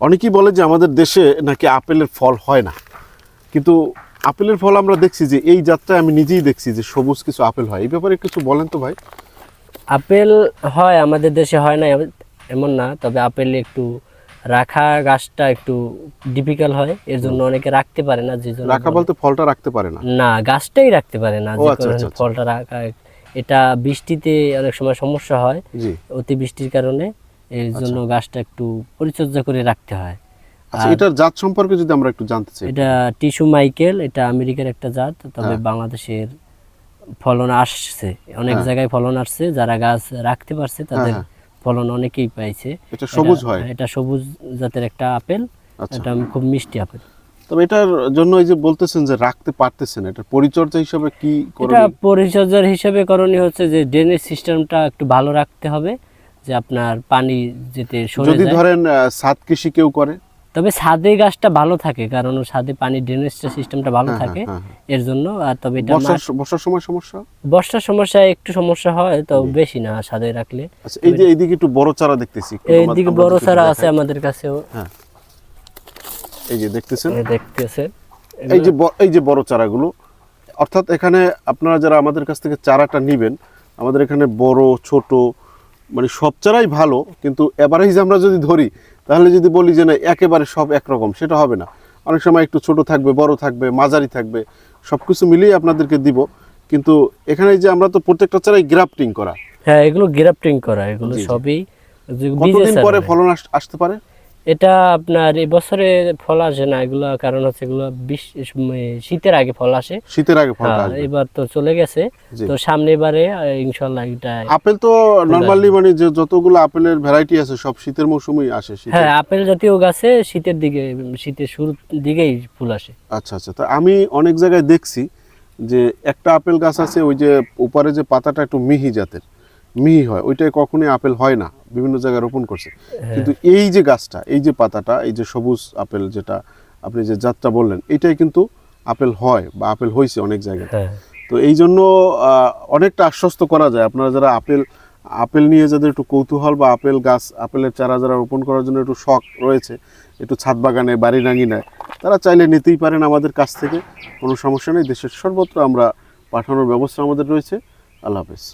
অনেকেই বলে যে আমাদের দেশে নাকি আপেলের ফল হয় না। কিন্তু আপেলের ফল আমরা দেখছি যে এই যাত্রায় আমি নিজেই দেখছি যে সবুজ কিছু আপেল হয়। এই ব্যাপারে কিছু বলেন তো ভাই। আপেল হয় আমাদের দেশে হয় না এমন না। তবে আপেল একটু রাখা গাছটা একটু ডিফিকাল্ট হয়। এর জন্য অনেকে রাখতে পারে না যে জন্য রাখা বলতে ফলটা রাখতে পারে না। না গাছটাই রাখতে পারে না আচ্ছা, আচ্ছা, আচ্ছা। ফলটা রাখা এটা বৃষ্টিতে অনেক সময় সমস্যা হয় অতি বৃষ্টির কারণে। এর জন্য গাছটা একটু পরিচর্যা করে রাখতে হয়। আচ্ছা এটার জাত সম্পর্কে যদি আমরা একটু জানতে চাই। এটা টিস্যু মাইকেল এটা আমেরিকার একটা জাত তবে হ্যাঁ। বাংলাদেশের ফলন আসছে। অনেক হ্যাঁ। জায়গায় ফলন আসছে যারা গাছ রাখতে পারছে তাদের হ্যাঁ। ফলন অনেকেই পাইছে। এটা সবুজ এটা- হয়। এটা সবুজ জাতের একটা আপেল আচ্ছা। এটা খুব মিষ্টি আপেল। তবে এটার জন্য এই যে বলতেছেন যে রাখতে পারতেছেন এটার পরিচর্যা হিসাবে কি এটা পরিচর্যার হিসেবে করণীয় হচ্ছে যে ড্রেনেজ সিস্টেমটা একটু ভালো রাখতে হবে। যে আপনার পানি যেতে যদি ধরেন সাত কৃষি কেউ করে? তবে ছাদে গাছটা ভালো থাকে কারণ ছাদে পানি ড্রেনেজ সিস্টেমটা ভালো হ্যাঁ, থাকে হ্যাঁ, এর জন্য আর তবে এটা বর্ষার সময় সমস্যা? বর্ষার সমস্যা একটু সমস্যা হয় তো বেশি না ছাদে রাখলে। আচ্ছা এই যে এইদিকে একটু বড় চারা দেখতেছি এইদিকে বড় চারা আছে আমাদের কাছেও। হ্যাঁ। এই যে দেখতেছেন? এই দেখতেছে এই যে এই যে বড় চারাগুলো অর্থাৎ এখানে আপনারা যারা আমাদের কাছ থেকে চারাটা নেবেন আমাদের এখানে বড় ছোট মানে সব চারাই ভালো কিন্তু অ্যাভারেজ আমরা যদি ধরি তাহলে যদি বলি যে না একেবারে সব একরকম সেটা হবে না। অনেক সময় একটু ছোট থাকবে বড় থাকবে মাঝারি থাকবে সব কিছু মিলিয়ে আপনাদেরকে দিব। কিন্তু এখানে যে আমরা তো প্রত্যেকটা চারাই গ্রাফটিং করা। হ্যাঁ এগুলো গ্রাফটিং করা এগুলো। সবই কতদিন পরে ফলন আসতে পারে? এটা আপনার এবছরে ফল আসে না এগুলো কারণ হচ্ছে এগুলো শীতের আগে ফল আসে। শীতের আগে ফলটা হ্যাঁ, আসবে। এবার তো চলে গেছে। তো সামনে এবারে আহ, ইনশাল্লাহ এটা আপেল তো নর্মালি মানে যে যতগুলো আপেলের ভ্যারাইটি আছে সব শীতের মৌসুমেই আসে হ্যাঁ আপেল জাতীয় গাছে শীতের দিকে শীতের শুরুর দিকেই ফুল আসে। আচ্ছা আচ্ছা। তা আমি অনেক জায়গায় দেখছি যে একটা আপেল গাছ আছে ওই যে উপরে যে পাতাটা একটু মিহি জাতের। মিহি হয় ওইটাই কখনোই আপেল হয় না বিভিন্ন জায়গায় রোপণ করছে। কিন্তু এই যে গাছটা এই যে পাতাটা এই যে সবুজ আপেল যেটা আপনি যে জাতটা বললেন এটাই কিন্তু আপেল হয় বা আপেল হয়েছে অনেক জায়গায় হ্যাঁ। তো এই জন্য অনেকটা আশ্বস্ত করা যায়। আপনারা যারা আপেল আপেল নিয়ে যাদের একটু কৌতূহল বা আপেল গাছ আপেলের চারা যারা রোপণ করার জন্য একটু শখ রয়েছে একটু ছাদ বাগানে বাড়ি রাঙিনায় তারা চাইলে নিতেই পারেন আমাদের কাছ থেকে। কোনো সমস্যা নেই দেশের সর্বত্র আমরা পাঠানোর ব্যবস্থা আমাদের রয়েছে। আল্লাহ হাফেজ।